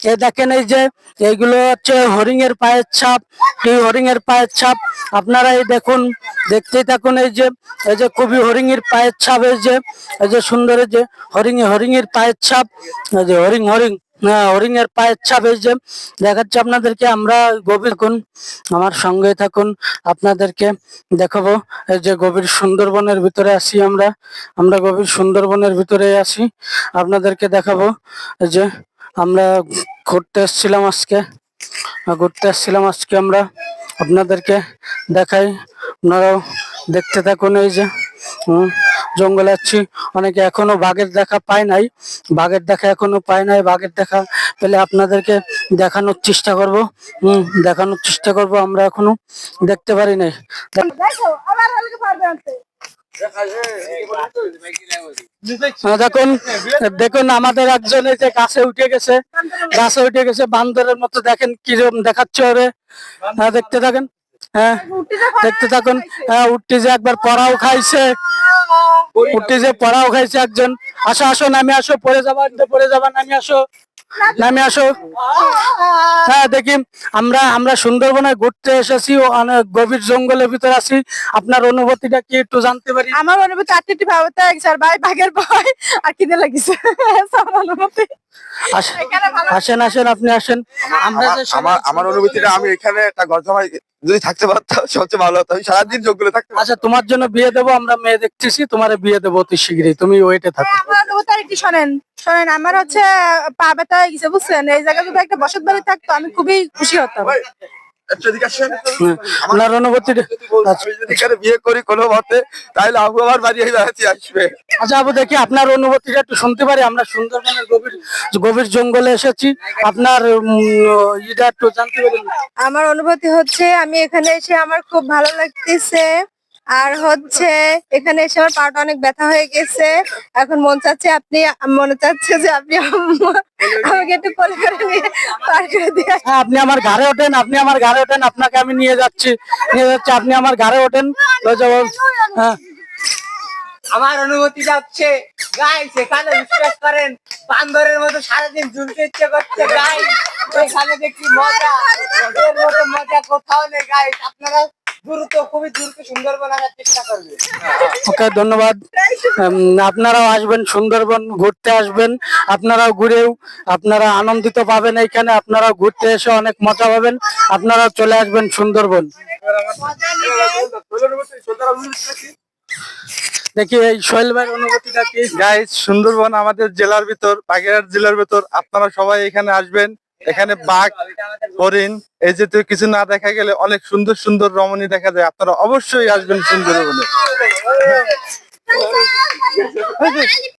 এই দেখেন এই যে, এইগুলো হচ্ছে হরিং এর পায়ের ছাপ এই হরিং এর পায়ের ছাপ? আপনারা এই দেখুন, দেখতেই থাকুন এই যে এই যে কবি হরিং এর পায়ের ছাপ এই যে এই যে সুন্দর এই যে হরিং হরিং এর পায়ের ছাপ, এই যে হরিং হরিং হ্যাঁ হরিং এর পায়ের ছাপ এই যে, দেখাচ্ছি আপনাদেরকে, আমরা গভীর থাকুন, আমার সঙ্গে থাকুন, আপনাদেরকে দেখাবো, এই যে গভীর সুন্দরবনের ভিতরে আসি আমরা আমরা গভীর সুন্দরবনের ভিতরে আসি আপনাদেরকে দেখাবো, এই যে, আমরা ঘুরতে এসেছিলাম আজকে। ঘুরতে এসেছিলাম আজকে আমরা আপনাদেরকে দেখাই। আপনারাও দেখতে থাকুন এই যে। জঙ্গলে আছি। অনেকে এখনও বাঘের দেখা পায় নাই। বাঘের দেখা এখনও পায় নাই। বাঘের দেখা পেলে আপনাদেরকে দেখানোর চেষ্টা করব। হুম, দেখানোর চেষ্টা করব। আমরা এখনও দেখতে পারি নাই। দেখুন দেখুন আমাদের একজন এই যে গাছে উঠে গেছে। গাছে উঠে গেছে, বান্দরের মতো দেখেন কীরকম দেখাচ্ছে ওরে। হ্যাঁ দেখতে থাকেন। হ্যাঁ দেখতে থাকুন। হ্যাঁ উঠতে যে একবার পড়াও খাইছে। উঠতে যে পড়াও খাইছে একজন। আসো আসো, নামে আসো, পড়ে যাবা পড়ে যাবা, নামে আসো। নামে আসো। হ্যাঁ দেখি। আমরা আমরা সুন্দরবনে ঘুরতে এসেছি অনেক গভীর জঙ্গলের ভিতরে আছি। আপনার অনুভূতিটা কি একটু জানতে পারি? আমার অনুভূতি আটটি ভাবতে আর ভাই বাঘের ভয় আর কিনে লাগিছে। আমার অনুভূতি। আসেন আসেন আপনি আসেন। আমরা আমার- আমার আমার অনুভূতিটা আমি এখানে একটা যদি থাকতে পারতাম সবচেয়ে ভালো হতো। আমি সারাদিন জঙ্গলে থাকতে আচ্ছা তোমার জন্য বিয়ে দেবো আমরা মেয়ে দেখতেছি তোমার বিয়ে দেবো অতি শীঘ্রই। তুমি ওয়েটে থাকো। আমার অনুভূতি আর একটু শোনেন। শোনেন আমার হচ্ছে পা ব্যথা হয়ে গেছে বুঝছেন? এই জায়গায় যদি একটা বসত বাড়ি থাকতো আমি খুবই খুশি হতাম। একটু এদিকে আপনার অনুভূতিটা এখানে বিয়ে করি কোনো মতে তাহলে আবু আমার বাড়ি বেড়াতে আসবে। আচ্ছা আবু দেখি আপনার অনুভূতিটা একটু শুনতে পারি। আমরা সুন্দরবনের গভীর গভীর জঙ্গলে এসেছি। আপনার উম, ইটা একটু জানতে পারি। আমার অনুভূতি হচ্ছে আমি এখানে এসে আমার খুব ভালো লাগতেছে। আর হচ্ছে এখানে এসে আমার পাটা অনেক ব্যথা হয়ে গেছে। এখন মন চাচ্ছে আপনি মনে চাচ্ছে যে আপনি আমাকে একটু কোলে করে নিয়ে পার করে দিয়ে হ্যাঁ আপনি আমার ঘরে ওঠেন আপনি আমার ঘরে ওঠেন আপনাকে আমি নিয়ে যাচ্ছি। নিয়ে যাচ্ছি আপনি আমার ঘরে ওঠেন। হ্যাঁ। আমার অনুভূতি যাচ্ছে গাই সেখানে বিশ্বাস করেন বান্দরের মতো সারাদিন ঝুলতে ইচ্ছে করছে গাই এখানে কি মজা মতো মজা কোথাও নেই গাই আপনারা দ্রুত খুবই দ্রুত সুন্দরবন আসার চেষ্টা করবেন ওকে ধন্যবাদ। আপনারাও আসবেন সুন্দরবন ঘুরতে আসবেন। আপনারাও ঘুরেও আপনারা আনন্দিত পাবেন এইখানে। আপনারাও ঘুরতে এসে অনেক মজা পাবেন। আপনারাও চলে আসবেন সুন্দরবন। দেখি এই সোহেল ভাইয়ের অনুভূতিটা কি? গাইজ সুন্দরবন আমাদের জেলার ভিতর বাগেরহাট জেলার ভিতর। আপনারা সবাই এখানে আসবেন। এখানে বাঘ, হরিণ, এই জাতীয় কিছু না দেখা গেলে অনেক সুন্দর সুন্দর রমণী দেখা যায়। আপনারা অবশ্যই আসবেন সুন্দরবনে।